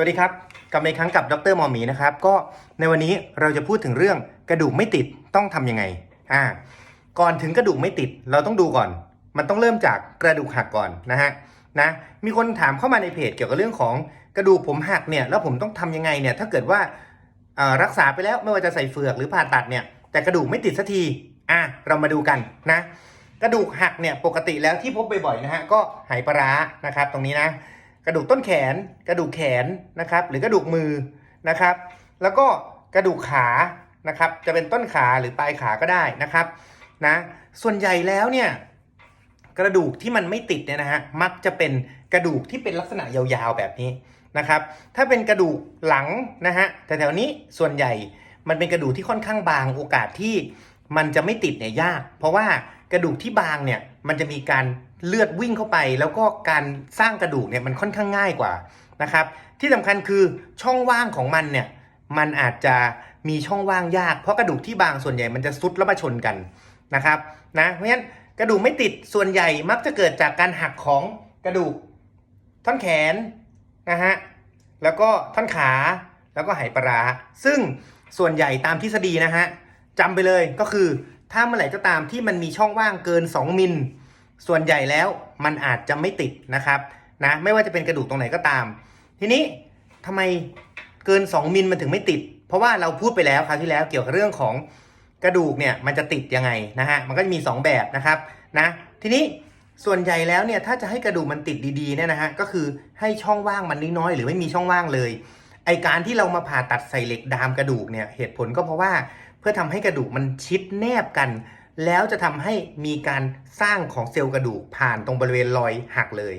สวัสดีครับ กลับมาอีกครั้งกับดรมอมีนะครับ ก็ในวันนี้เราจะพูดถึงเรื่องกระดูกไม่ติดต้องทำยังไง อ่า ก่อนถึงกระดูกไม่ติดเราต้องดูก่อน มันต้องเริ่มจากกระดูกหักก่อนนะฮะ นะ มีคนถามเข้ามาในเพจเกี่ยวกับเรื่องของกระดูกผมหักเนี่ย แล้วผมต้องทำยังไงเนี่ย ถ้าเกิดว่ารักษาไปแล้วไม่ว่าจะใส่เฟือกหรือผ่าตัดเนี่ย แต่กระดูกไม่ติดสักที อะ เรามาดูกันนะ กระดูกหักเนี่ยปกติแล้วที่พบบ่อยๆนะฮะ ก็ไหปลาร้านะครับ ตรงนี้นะ กระดูกต้นแขน กระดูกแขนนะครับ หรือกระดูกมือนะครับ แล้วก็กระดูกขานะครับ จะเป็นต้นขาหรือปลายขาก็ได้นะครับนะส่วนใหญ่แล้วเนี่ยกระดูกที่มันไม่ติดเนี่ยนะฮะมักจะเป็นกระดูกที่เป็นลักษณะยาวๆแบบนี้นะครับ ถ้าเป็นกระดูกหลังนะฮะแถวๆนี้ส่วนใหญ่มันเป็นกระดูกที่ค่อนข้างบางโอกาสที่มันจะไม่ติดเนี่ยยาก เพราะว่ากระดูกที่บางเนี่ยมันจะมีการ เลือดวิ่งเข้าไปแล้วก็การสร้างกระดูกเนี่ยมันค่อนข้างง่ายกว่านะครับ ที่สำคัญคือช่องว่างของมันเนี่ยมันอาจจะมีช่องว่างยากเพราะกระดูกที่บางส่วนใหญ่มันจะซุดแล้วมาชนกันนะครับนะเพราะฉะนั้นกระดูกไม่ติดส่วนใหญ่มักจะเกิดจากการหักของกระดูกท่อนแขนนะฮะแล้วก็ท่อนขาแล้วก็ไหปลาร้าซึ่งส่วนใหญ่ตามทฤษฎีนะฮะจำไปเลยก็คือถ้าเมื่อไหร่ก็ตามที่มันมีช่องว่างเกิน 2 มิล ส่วนใหญ่แล้วมันอาจจะไม่ติดนะครับนะไม่ว่าจะเป็นกระดูกตรงไหนก็ตาม ทีนี้ทำไมเกิน 2 มิลมันถึงไม่ติด เพราะว่าเราพูดไปแล้วคราวที่แล้วเกี่ยวกับเรื่องของกระดูกเนี่ยมันจะติดยังไงนะฮะมันก็จะมี 2 แบบนะครับนะทีนี้ส่วนใหญ่แล้วเนี่ยถ้าจะให้กระดูกมันติดดีๆเนี่ยนะฮะก็คือให้ช่องว่างมันน้อยๆหรือไม่มีช่องว่างเลยไอการที่เรามาผ่าตัดใส่เหล็กดามกระดูกเนี่ยเหตุผลก็เพราะว่าเพื่อทำให้กระดูกมันชิดแนบกัน แล้วจะทำให้มีการสร้างของเซลล์กระดูกผ่านตรงบริเวณรอยหักเลย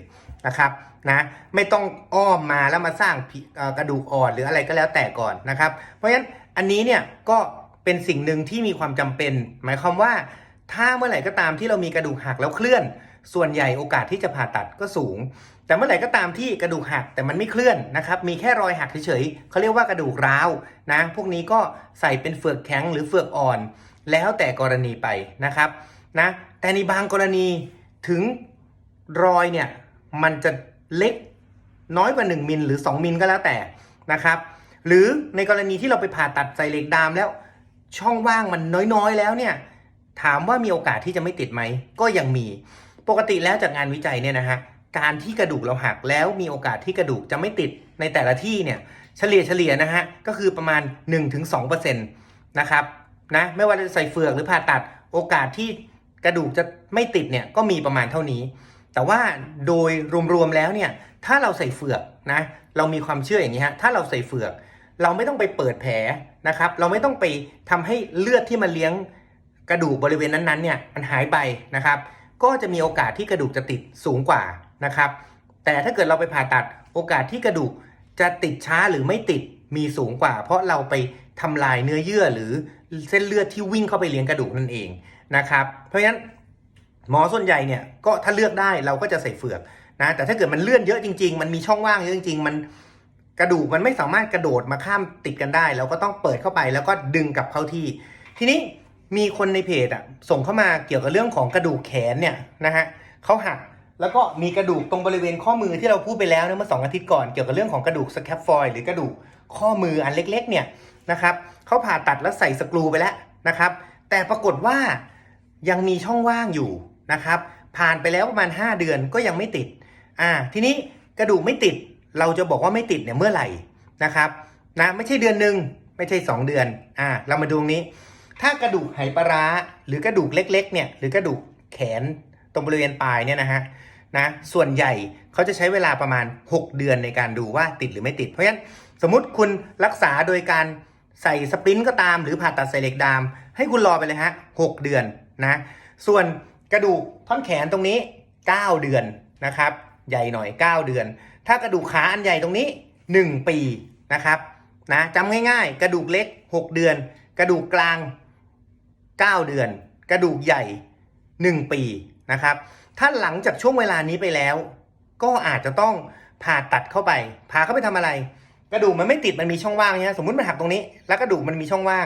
นะครับนะไม่ต้องอ้อมมาแล้วมาสร้างกระดูกอ่อนหรืออะไรก็แล้วแต่ก่อนนะครับ เพราะฉะนั้นอันนี้เนี่ยก็เป็นสิ่งหนึ่งที่มีความจำเป็น หมายความว่าถ้าเมื่อไหร่ก็ตามที่เรามีกระดูกหักแล้วเคลื่อน ส่วนใหญ่โอกาสที่จะผ่าตัดก็สูง แต่เมื่อไหร่ก็ตามที่กระดูกหักแต่มันไม่เคลื่อนนะครับมีแค่รอยหักเฉยๆเขาเรียกว่ากระดูกร้าวนะพวกนี้ก็ใส่เป็นเฟือกแข็งหรือเฟือกอ่อน แล้วแต่กรณีไปนะครับนะแต่ในบางกรณีถึงรอยเนี่ยมันจะเล็กน้อยกว่า 1มิลหรือ 2มิลก็แล้วแต่นะครับ หรือในกรณีที่เราไปผ่าตัดใส่เหล็กดามแล้ว ช่องว่างมันน้อยๆแล้วเนี่ยถามว่ามีโอกาสที่จะไม่ติดไหมก็ยังมีปกติแล้วจากงานวิจัยเนี่ยนะฮะการที่กระดูกเราหักแล้วมีโอกาสที่กระดูกจะไม่ติดในแต่ละที่เนี่ยเฉลี่ยเฉลี่ยนะฮะก็คือประมาณ 1-2%นะครับ นะไม่ว่าจะใส่เฟือกหรือผ่าตัดโอกาสที่กระดูกจะไม่ติดเนี่ยก็มีประมาณเท่านี้ แต่ว่าโดยรวมๆแล้วเนี่ยถ้าเราใส่เฟือกนะเรามีความเชื่ออย่างนี้ฮะถ้าเราใส่เฟือก เราไม่ต้องไปเปิดแผลนะครับเราไม่ต้องไปทำให้เลือดที่มันเลี้ยงกระดูกบริเวณนั้นๆเนี่ยมันหายไปนะครับ ก็จะมีโอกาสที่กระดูกจะติดสูงกว่านะครับ แต่ถ้าเกิดเราไปผ่าตัดโอกาสที่กระดูกจะติดช้าหรือไม่ติดมีสูงกว่า เพราะเราไปทำลายเนื้อเยื่อหรือ เส้นเลือดที่วิ่งเข้าไปเลี้ยงกระดูกนั่นเองนะครับ เพราะฉะนั้นหมอส่วนใหญ่เนี่ยก็ถ้าเลือกได้เราก็จะใส่เฟือกนะแต่ถ้าเกิดมันเลื่อนเยอะจริง ๆ มันมีช่องว่างเยอะจริง ๆ มันกระดูกมันไม่สามารถกระโดดมาข้ามติดกันได้ เราก็ต้องเปิดเข้าไปแล้วก็ดึงกลับเข้าที่ ทีนี้มีคนในเพจอะส่งเข้ามาเกี่ยวกับเรื่องของกระดูกแขนเนี่ยนะฮะเขาหักแล้วก็มีกระดูกตรงบริเวณข้อมือที่เราพูดไปแล้วเมื่อสองอาทิตย์ก่อนเกี่ยวกับเรื่องของกระดูกสแคปฟอยหรือกระดูกข้อมืออันเล็กๆเนี่ย นะครับเขาผ่าตัดแล้วใส่สกรูไปแล้วนะครับ แต่ปรากฏว่ายังมีช่องว่างอยู่นะครับ ผ่านไปแล้วประมาณ 5 เดือนก็ยังไม่ติดอ่าทีนี้กระดูกไม่ติดเราจะบอกว่าไม่ติดเนี่ยเมื่อไหร่นะครับนะไม่ใช่เดือนหนึ่งไม่ใช่ 2 เดือนอ่าเรามาดูตรงนี้ ถ้ากระดูกไหปลาร้าหรือกระดูกเล็กๆเนี่ยหรือกระดูกแขนตรงบริเวณปลายเนี่ยนะฮะนะส่วนใหญ่เขาจะใช้เวลาประมาณ 6 เดือนในการดูว่าติดหรือไม่ติด เพราะฉะนั้นสมมติคุณรักษาโดยการ ใส่สปรินต์ก็ตามหรือผ่าตัดใส่เหล็กดาม ให้คุณรอไปเลยฮะ6เดือนนะส่วนกระดูกท่อนแขนตรงนี้ 9 เดือนนะครับ ใหญ่หน่อย 9 เดือน ถ้ากระดูกขาอันใหญ่ตรงนี้ 1 ปีนะครับนะจำง่ายๆ กระดูกเล็ก 6 เดือน กระดูกกลาง 9 เดือน กระดูกใหญ่ 1 ปีนะครับ ถ้าหลังจากช่วงเวลานี้ไปแล้ว ก็อาจจะต้องผ่าตัดเข้าไปผ่าเข้าไปทำอะไร กระดูกมันไม่ติดมันมีช่องว่างเนี่ยสมมุติมันหักตรงนี้ แล้วกระดูกมันมีช่องว่าง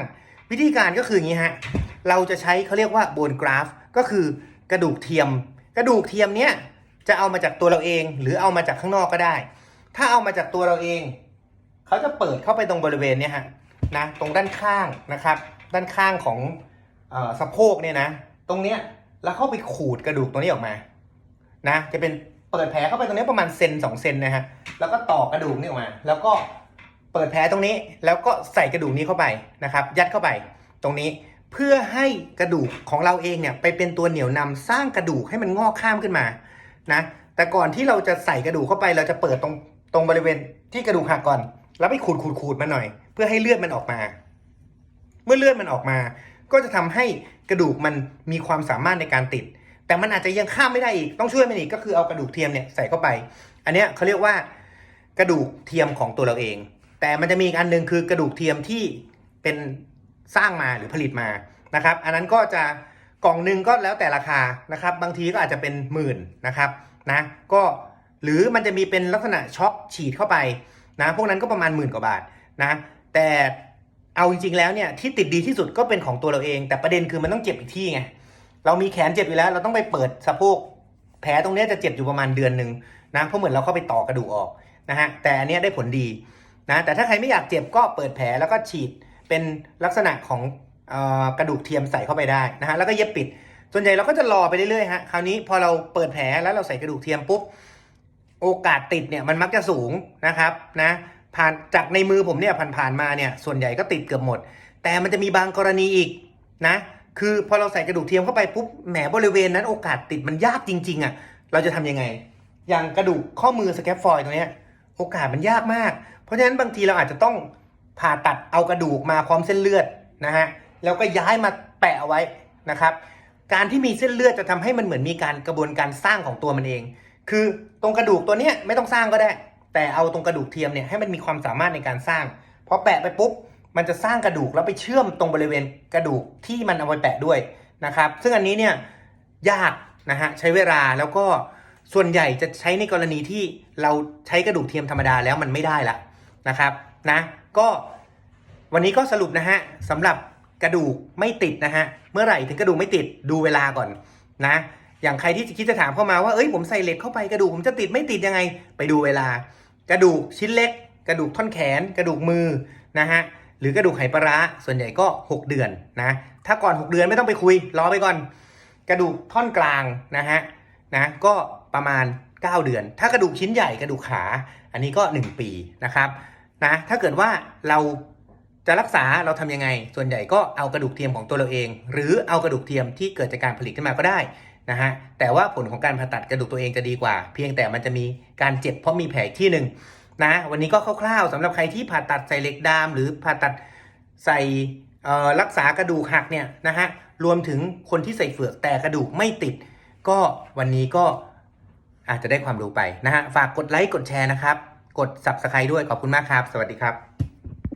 วิธีการก็คืออย่างนี้ฮะเราจะใช้เขาเรียกว่าโบนกราฟ ก็คือกระดูกเทียม กระดูกเทียมเนี้ยจะเอามาจากตัวเราเอง หรือเอามาจากข้างนอกก็ได้ ถ้าเอามาจากตัวเราเองเขาจะเปิดเข้าไปตรงบริเวณเนี้ยฮะนะตรงด้านข้างนะครับ ด้านข้างของออสะโพกเนี่ยนะ ตรงเนี้ยแล้วเข้าไปขูดกระดูกตัวนี้ออกมา นะ จะเป็น เปิดแผลเข้าไปตรงนี้ประมาณเซนสองเซนนะฮะ แล้วก็ต่อกระดูกนี่ออกมา แล้วก็เปิดแผลตรงนี้ แล้วก็ใส่กระดูกนี้เข้าไปนะครับ ยัดเข้าไปตรงนี้เพื่อให้กระดูกของเราเองเนี่ยไปเป็นตัวเหนี่ยวนำสร้างกระดูกให้มันงอกข้ามขึ้นมานะ แต่ก่อนที่เราจะใส่กระดูกเข้าไป เราจะเปิดตรงตรงบริเวณที่กระดูกหักก่อน แล้วไปขูดขูดขูดมาหน่อย เพื่อให้เลือดมันออกมา เมื่อเลือดมันออกมา ก็จะทำให้กระดูกมันมีความสามารถในการติด แต่มันอาจจะยังข้ามไม่ได้อีกต้องช่วยมันอีกก็คือเอากระดูกเทียมเนี่ยใส่เข้าไป อันเนี้ยเขาเรียกว่ากระดูกเทียมของตัวเราเอง แต่มันจะมีอีกอันหนึ่งคือกระดูกเทียมที่เป็นสร้างมาหรือผลิตมานะครับ อันนั้นก็จะกล่องหนึ่งก็แล้วแต่ราคานะครับ บางทีก็อาจจะเป็นหมื่นนะครับนะก็หรือมันจะมีเป็นลักษณะช็อคฉีดเข้าไปนะพวกนั้นก็ประมาณหมื่นกว่าบาทนะแต่เอาจริงๆแล้วเนี่ยที่ติดดีที่สุดก็เป็นของตัวเราเอง แต่ประเด็นคือมันต้องเจ็บอีกที่ไง เรามีแขนเจ็บอยู่แล้ว เราต้องไปเปิดสะโพกแผลตรงนี้จะเจ็บอยู่ประมาณเดือนหนึ่งนะเพราะเหมือนเราเข้าไปต่อกระดูกออกนะฮะแต่อันนี้ได้ผลดีนะแต่ถ้าใครไม่อยากเจ็บก็เปิดแผลแล้วก็ฉีดเป็นลักษณะของออกระดูกเทียมใส่เข้าไปได้นะฮะแล้วก็เย็บปิด ส่วนใหญ่เราก็จะรอไปเรื่อยๆฮะคราวนี้พอเราเปิดแผลแล้วเราใส่กระดูกเทียมปุ๊บโอกาสติดเนี่ยมันมักจะสูงนะครับนะผ่านจากในมือผมเนี่ยผ่านๆมาเนี่ยส่วนใหญ่ก็ติดเกือบหมด แต่มันจะมีบางกรณีอีกนะ คือพอเราใส่กระดูกเทียมเข้าไปปุ๊บแหมบริเวณนั้นโอกาสติดมันยากจริง ๆอะเราจะทำยังไง อย่างกระดูกข้อมือสแคปฟอยตรงนี้โอกาสมันยากมาก เพราะฉะนั้นบางทีเราอาจจะต้องผ่าตัดเอากระดูกมาพร้อมเส้นเลือดนะฮะแล้วก็ย้ายมาแปะเอาไว้นะครับการที่มีเส้นเลือดจะทำให้มันเหมือนมีการกระบวนการสร้างของตัวมันเอง คือตรงกระดูกตัวเนี้ยไม่ต้องสร้างก็ได้ แต่เอาตรงกระดูกเทียมเนี่ยให้มันมีความสามารถในการสร้างพอแปะไปปุ๊บ มันจะสร้างกระดูกแล้วไปเชื่อมตรงบริเวณกระดูกที่มันเอาไปแปะด้วยนะครับ ซึ่งอันนี้เนี่ยยากนะฮะใช้เวลาแล้วก็ส่วนใหญ่จะใช้ในกรณีที่เราใช้กระดูกเทียมธรรมดาแล้วมันไม่ได้ละนะครับนะก็วันนี้ก็สรุปนะฮะสำหรับกระดูกไม่ติดนะฮะเมื่อไหร่ถึงกระดูกไม่ติดดูเวลาก่อนนะอย่างใครที่คิดจะถามเข้ามาว่าเอ้ยผมใส่เหล็กเข้าไปกระดูกผมจะติดไม่ติดยังไงไปดูเวลา กระดูกชิ้นเล็ก กระดูกท่อนแขน กระดูกมือนะฮะ หรือกระดูกไหปลาร้าส่วนใหญ่ก็ 6 เดือนนะถ้าก่อน 6 เดือนไม่ต้องไปคุยรอไปก่อน กระดูกท่อนกลางนะฮะนะก็ประมาณ 9 เดือน ถ้ากระดูกชิ้นใหญ่กระดูกขา อันนี้ก็ 1 ปีนะครับนะถ้าเกิดว่าเราจะรักษาเราทำยังไง ส่วนใหญ่ก็เอากระดูกเทียมของตัวเราเอง หรือเอากระดูกเทียมที่เกิดจากการผลิตขึ้นมาก็ได้นะฮะแต่ว่าผลของการผ่าตัดกระดูกตัวเองจะดีกว่า เพียงแต่มันจะมีการเจ็บเพราะมีแผลที่หนึ่ง นะวันนี้ก็คร่าวๆสำหรับใครที่ผ่าตัดใส่เหล็กดาม หรือผ่าตัดใส่รักษากระดูกหักเนี่ยนะฮะรวมถึงคนที่ใส่เฟือกแต่กระดูกไม่ติด ก็วันนี้ก็อาจจะได้ความรู้ไปนะฮะฝากกดไลค์กดแชร์นะครับ กด subscribe ด้วยขอบคุณมากครับ สวัสดีครับ